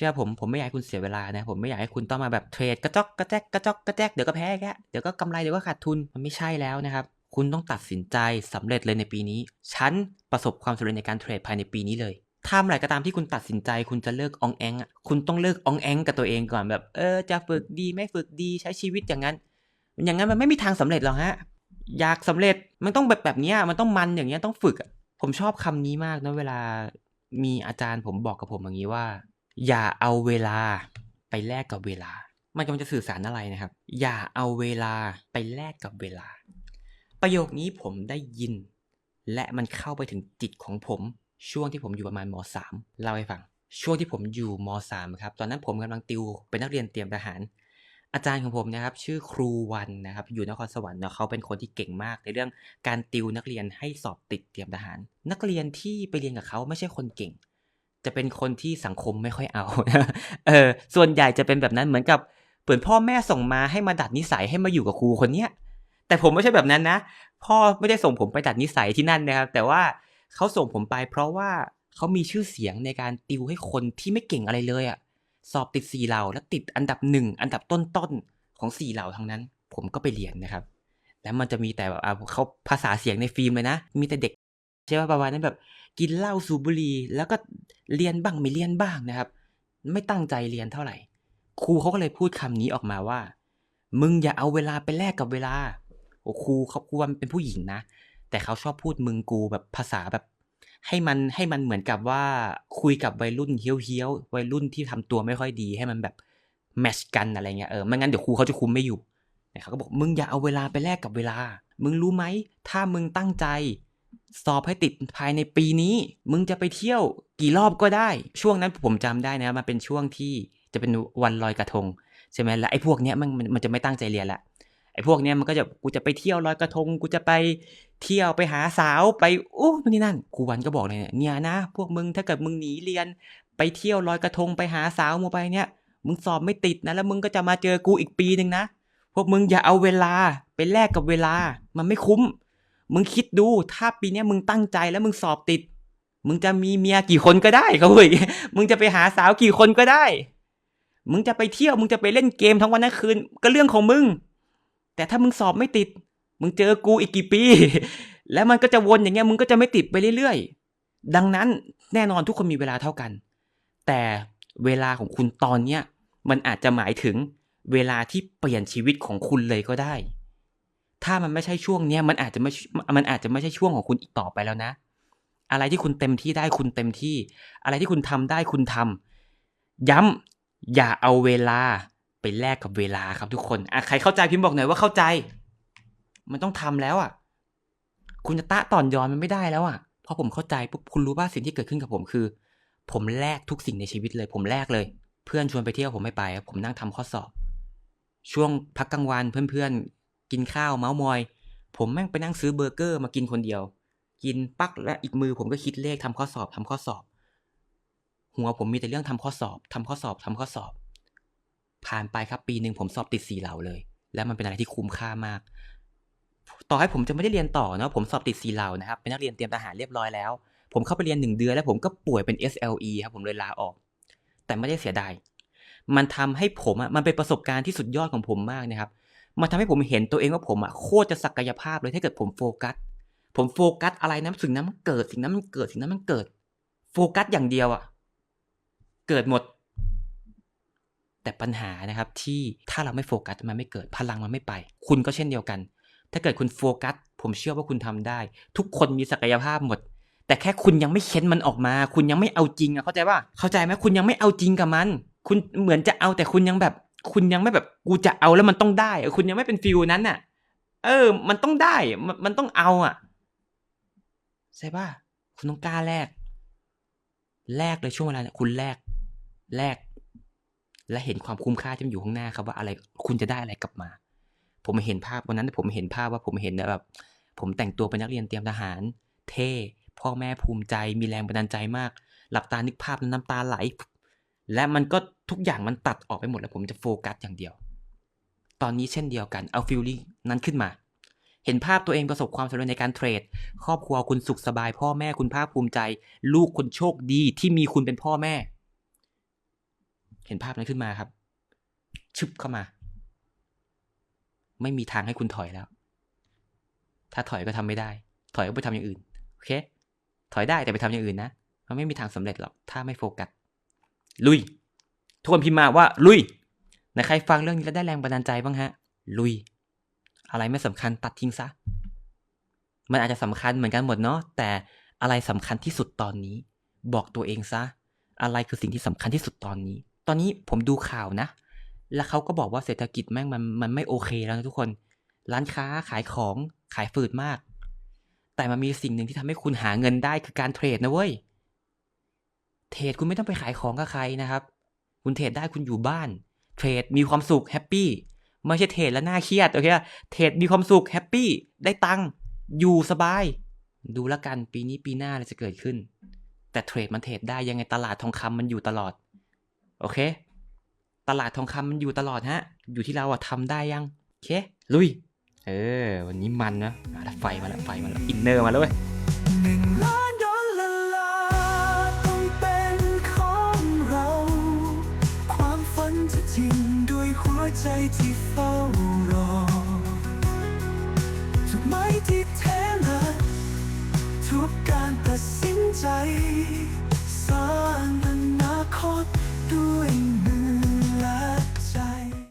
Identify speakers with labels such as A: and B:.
A: ชื่อผมผมไม่อยากให้คุณเสียเวลานะ ผมไม่อยากให้คุณต้องมาแบบเทรดกระจอกกระแจกกระจอกกระแจกเดี๋ยวก็แพ้แกเดี๋ยวก็กำไรเดี๋ยวก็ขาดทุนมันไม่ใช่แล้วนะครับ คุณต้องตัดสินใจสำเร็จเลยในปีนี้ ฉันประสบความสำเร็จในการเทรดภายในปีนี้เลยถ้าเมื่อไหร่ก็ตามที่คุณตัดสินใจ คุณจะเลิกองแองอะคุณต้องเลิกองแองกับตัวเองก่อนแบบเออจะฝึกดีไม่ฝึกดีใช้ชีวิตอย่างนั้น อย่างนั้นมันไม่มีทางสำเร็จหรอกฮะอยากสำเร็จมันต้องแบบแบบนี้มันต้องมันอย่างเงี้ยต้องฝึกผมชอบคำนี้มากนะเวลามีอาจารย์ผมบอกกับผมอย่างนี้ว่า อย่าเอาเวลาไปแลกกับเวลา มันกำลังจะสื่อสารอะไรนะครับ อย่าเอาเวลาไปแลกกับเวลา ประโยคนี้ผมได้ยิน และมันเข้าไปถึงจิตของผม ช่วงที่ผมอยู่ประมาณม .3 เล่าให้ฟัง ช่วงที่ผมอยู่ม .3 ครับ ตอนนั้นผมกำลังติวเป็นนักเรียนเตรียมทหาร อาจารย์ของผมนะครับ ชื่อครูวันนะครับ อยู่นครสวรรค์นะเขาเป็นคนที่เก่งมากในเรื่องการติวนักเรียนให้สอบติดเตรียมทหาร นักเรียนที่ไปเรียนกับเขาไม่ใช่คนเก่ง จะเป็นคนที่สังคมไม่ค่อยเอาเออ ส่วนใหญ่จะเป็นแบบนั้นเหมือนกับเปิดพ่อแม่ส่งมาให้มาดัดนิสัยให้มาอยู่กับครูคนเนี้ยแต่ผมไม่ใช่แบบนั้นนะ พ่อไม่ได้ส่งผมไปดัดนิสัยที่นั่นนะครับ แต่ว่าเขาส่งผมไป เพราะว่าเขามีชื่อเสียงในการติวให้คนที่ไม่เก่งอะไรเลยอะสอบติดสี่เหล่าและติดอันดับหนึ่งอันดับต้นๆของสี่เหล่าทั้งนั้น ผมก็ไปเรียนนะครับ แล้วมันจะมีแต่แบบเขาภาษาเสียงในฟิล์มเลยนะ มีแต่เด็กใช่ว่าประมาณนั้นแบบ กินเหล้าสูบบุหรี่แล้วก็เรียนบ้างไม่เรียนบ้างนะครับ ไม่ตั้งใจเรียนเท่าไหร่ ครูเขาก็เลยพูดคำนี้ออกมาว่า มึงอย่าเอาเวลาไปแลกกับเวลาโอ้ครูเขาครูวันเป็นผู้หญิงนะ แต่เขาชอบพูดมึงกูแบบภาษาแบบ ให้มันให้มันเหมือนกับว่าคุยกับวัยรุ่นเฮี้ยวเฮี้ยวๆวัยรุ่นที่ทำตัวไม่ค่อยดีให้มันแบบแมชกันอะไรเงี้ยเออไม่งั้นเดี๋ยวครูเขาจะคุมไม่อยู่เขาก็บอกมึงอย่าเอาเวลาไปแลกกับเวลา มึงรู้ไหมถ้ามึงตั้งใจ สอบให้ติดภายในปีนี้ มึงจะไปเที่ยวกี่รอบก็ได้ ช่วงนั้นผมจำได้นะมันเป็นช่วงที่จะเป็นวันลอยกระทงใช่ไหมแล้วไอ้พวกเนี้ยมันมันจะไม่ตั้งใจเรียนละไอ้พวกเนี้ยมันก็จะกูจะไปเที่ยวลอยกระทง กูจะไปเที่ยวไปหาสาวไปอู้นู่นนี่นั่นครูวันก็บอกเลยเนี่ยเนี่ยนะ พวกมึงถ้าเกิดมึงหนีเรียน ไปเที่ยวลอยกระทงไปหาสาวมัวไปเนี่ย มึงสอบไม่ติดนะแล้วมึงก็จะมาเจอกูอีกปีหนึ่งนะพวกมึงอย่าเอาเวลาไปแลกกับเวลา มันไม่คุ้ม มึงคิดดูถ้าปีนี้มึงตั้งใจแล้วมึงสอบติด มึงจะมีเมียกี่คนก็ได้เขาเว้ยมึงจะไปหาสาวกี่คนก็ได้ มึงจะไปเที่ยว มึงจะไปเล่นเกมทั้งวันทั้งคืน ก็เรื่องของมึง แต่ถ้ามึงสอบไม่ติด มึงเจอกูอีกกี่ปี แล้วมันก็จะวนอย่างเงี้ยมึงก็จะไม่ติดไปเรื่อยๆ ดังนั้นแน่นอนทุกคนมีเวลาเท่ากัน แต่เวลาของคุณตอนเนี้ยมันอาจจะหมายถึงเวลาที่เปลี่ยนชีวิตของคุณเลยก็ได้ ถ้ามันไม่ใช่ช่วงเนี้ยมันอาจจะไม่ มันอาจจะไม่ใช่ช่วงของคุณอีกต่อไปแล้วนะ อะไรที่คุณเต็มที่ได้คุณเต็มที่ อะไรที่คุณทำได้คุณทำย้ำอย่าเอาเวลาไปแลกกับเวลาครับทุกคนอะใครเข้าใจพิมพ์บอกหน่อยว่าเข้าใจ มันต้องทำแล้วอะ คุณจะตะต่อนยอนมันไม่ได้แล้วอะพอผมเข้าใจปุ๊บคุณรู้ว่าสิ่งที่เกิดขึ้นกับผมคือ ผมแลกทุกสิ่งในชีวิตเลย ผมแลกเลย เพื่อนชวนไปเที่ยวผมไม่ไปผมนั่งทำข้อสอบ ช่วงพักกลางวันเพื่อนๆ กินข้าวเมาส์มอย ผมแม่งไปนั่งซื้อเบอร์เกอร์มากินคนเดียว กินปักและอีกมือผมก็คิดเลขทำข้อสอบทำข้อสอบ หัวผมมีแต่เรื่องทำข้อสอบทำข้อสอบทำข้อสอบ ผ่านไปครับปีหนึ่งผมสอบติดสี่เหล่าเลย แล้วมันเป็นอะไรที่คุ้มค่ามาก ต่อให้ผมจะไม่ได้เรียนต่อเนาะผมสอบติดสี่เหล่านะครับเป็นนักเรียนเตรียมทหารเรียบร้อยแล้ว ผมเข้าไปเรียนหนึ่งเดือนแล้วผมก็ป่วยเป็น SLE ครับผมเลยลาออก แต่ไม่ได้เสียดายมันทำให้ผมอะมันเป็นประสบการณ์ที่สุดยอดของผมมากนะครับ มันทำให้ผมเห็นตัวเองว่าผมอะโคตรจะศักยภาพเลยถ้าเกิดผมโฟกัส ผมโฟกัสอะไรนะสิ่งนั้นมันเกิดสิ่งนั้นมันเกิดสิ่งนั้นมันเกิด โฟกัสอย่างเดียวอะเกิดหมด แต่ปัญหานะครับที่ถ้าเราไม่โฟกัสมันไม่เกิดพลังมันไม่ไป คุณก็เช่นเดียวกัน ถ้าเกิดคุณโฟกัส ผมเชื่อว่าคุณทำได้ ทุกคนมีศักยภาพหมด แต่แค่คุณยังไม่เค้นมันออกมา คุณยังไม่เอาจริงอะเข้าใจป่ะเข้าใจไหมคุณยังไม่เอาจริงกับมัน คุณเหมือนจะเอาแต่คุณยังแบบ คุณยังไม่แบบกูจะเอาแล้วมันต้องได้ คุณยังไม่เป็นฟิลนั้นน่ะ เออ มันต้องได้มันมันต้องเอาอะใช่ป่ะคุณต้องกล้าแลกแลกเลยช่วงเวลาเนี่ยคุณแลกแลกและเห็นความคุ้มค่าที่มันอยู่ข้างหน้าครับว่าอะไรคุณจะได้อะไรกลับมา ผมเห็นภาพวันนั้นผมเห็นภาพว่าผมเห็นแบบ ผมแต่งตัวเป็นนักเรียนเตรียมทหาร เท่พ่อแม่ภูมิใจ มีแรงบันดาลใจมาก หลับตานึกภาพน้ำตาไหล และมันก็ทุกอย่างมันตัดออกไปหมดแล้วผมจะโฟกัสอย่างเดียว ตอนนี้เช่นเดียวกันเอาฟิลลิ่งนั้นขึ้นมา เห็นภาพตัวเองประสบความสำเร็จในการเทรด ครอบครัวคุณสุขสบาย พ่อแม่คุณภาคภูมิใจ ลูกคุณโชคดีที่มีคุณเป็นพ่อแม่ เห็นภาพนั้นขึ้นมาครับ ชึบเข้ามา ไม่มีทางให้คุณถอยแล้ว ถ้าถอยก็ทำไม่ได้ ถอยก็ไปทำอย่างอื่นโอเค ถอยได้แต่ไปทำอย่างอื่นนะมันไม่มีทางสำเร็จหรอกถ้าไม่โฟกัส ลุย ทุกคนพิมพ์มาว่าลุยไหนใครฟังเรื่องนี้แล้วได้แรงบันดาลใจบ้างฮะ ลุย อะไรไม่สำคัญตัดทิ้งซะ มันอาจจะสำคัญเหมือนกันหมดเนาะแต่อะไรสำคัญที่สุดตอนนี้ บอกตัวเองซะ อะไรคือสิ่งที่สำคัญที่สุดตอนนี้ ตอนนี้ผมดูข่าวนะ แล้วเขาก็บอกว่าเศรษฐกิจแม่งมันมันไม่โอเคแล้วนะทุกคน ร้านค้าขายของขายฝืดมาก แต่มันมีสิ่งหนึ่งที่ทำให้คุณหาเงินได้คือการเทรดนะเว้ย เทรดคุณไม่ต้องไปขายของกับใครนะครับ คุณเทรดได้คุณอยู่บ้าน เทรดมีความสุขแฮปปี้ไม่ใช่เทรดแล้วน่าเครียดโอเคเทรดมีความสุขแฮปปี้ได้ตังค์อยู่สบาย ดูแล้วกันปีนี้ปีหน้าอะไรจะเกิดขึ้น แต่เทรดมันเทรดได้ยังไงตลาดทองคำมันอยู่ตลอด โอเค ตลาดทองคำมันอยู่ตลอดฮะ อยู่ที่เราอะทำได้ยังโอเค ลุย เออ วันนี้มันนะมาแล้วไฟมาแล้วไฟมาแล้วอินเนอร์มาแล้วเว้ย
B: ใจที่เฝ้ารอถูกไหมที่เทละทุกการตัดสินใจ สร้างอนาคต